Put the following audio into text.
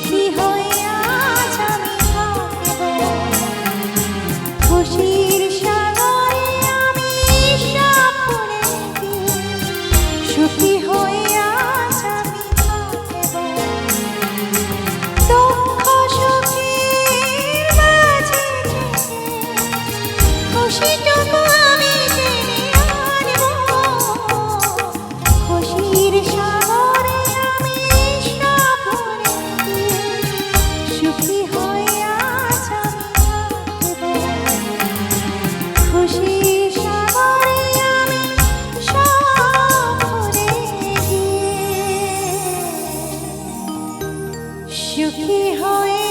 সুখী হয়ে পাখি হয়ে